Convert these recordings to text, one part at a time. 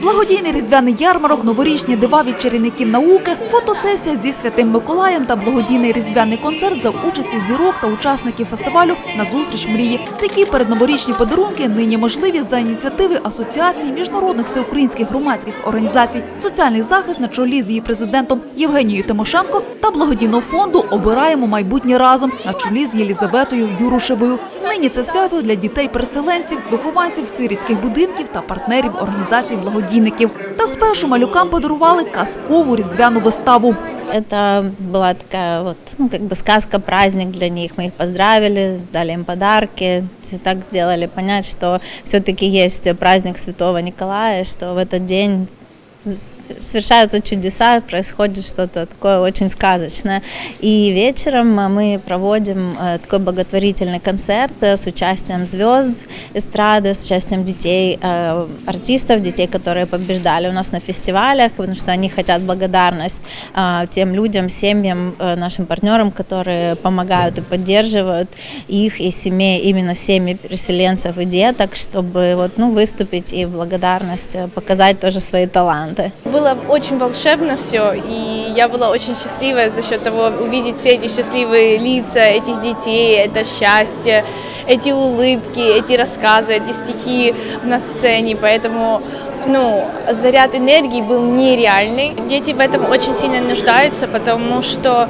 Благодійний різдвяний ярмарок, новорічні дива від чарівників науки, фотосесія зі святим Миколаєм та благодійний різдвяний концерт за участі зірок та учасників фестивалю на зустріч мрії. Такі передноворічні подарунки нині можливі за ініціативи асоціації міжнародних всеукраїнських громадських організацій, соціальний захист на чолі з її президентом Євгенією Тимошенко та благодійного фонду Обираємо майбутнє разом на чолі з Єлізаветою Юрушевою. Нині це свято для дітей-переселенців, вихованців сирітських будинків та партнерів організацій благодійників. Та спершу малюкам подарували казкову різдвяну виставу. Это была такая вот, ну, как бы сказка-праздник для них. Мы их поздравили, дали им подарки, всё так сделали понять, что все-таки есть праздник Святого Николая, что в этот день с- совершаются чудеса, происходит что-то такое очень сказочное. И вечером мы проводим э, такой благотворительный концерт э, с участием звезд эстрады, с участием детей, э, артистов, детей, которые побеждали у нас на фестивалях, потому что они хотят благодарность тем людям, семьям, э, нашим партнерам, которые помогают и поддерживают их и семей, именно семьи переселенцев и деток, чтобы вот, ну, выступить и благодарность э, показать тоже свои таланты. Было очень волшебно все, и я была очень счастливая за счет того увидеть все эти счастливые лица этих детей, это счастье, эти улыбки, эти рассказы, эти стихи на сцене, поэтому ну, заряд энергии был нереальный. Дети в этом очень сильно нуждаются, потому что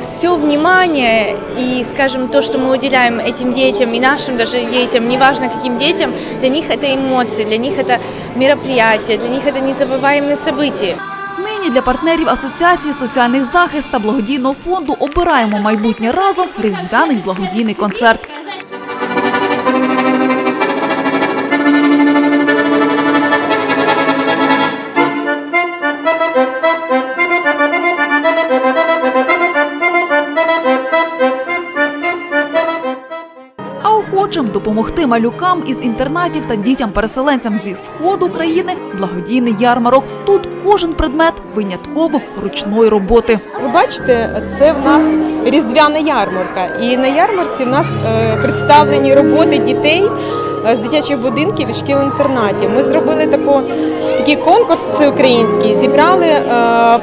все внимание и, скажем, то, что мы уделяем этим детям и нашим даже детям, неважно каким детям, для них это эмоции, для них это мероприятие, для них это незабываемые события. Нині для партнерів асоціації соціальний захист та благодійного фонду обираємо майбутнє разом різдвяний благодійний концерт. Охочим допомогти малюкам із інтернатів та дітям-переселенцям зі сходу країни благодійний ярмарок. Тут кожен предмет винятково ручної роботи. Ви бачите, це в нас різдвяна ярмарка. І на ярмарці в нас е, представлені роботи дітей е, з дитячих будинків і шкіл-інтернатів. Ми зробили таку, такий конкурс всеукраїнський, зібрали е,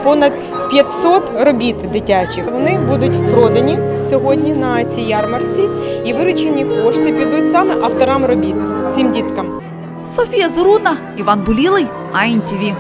понад 500 робіт дитячих. Вони будуть продані сьогодні на цій ярмарці, і виручені кошти підуть саме авторам робіт цим діткам. Софія Зарудна, Іван Булілий, АІНТІВІ.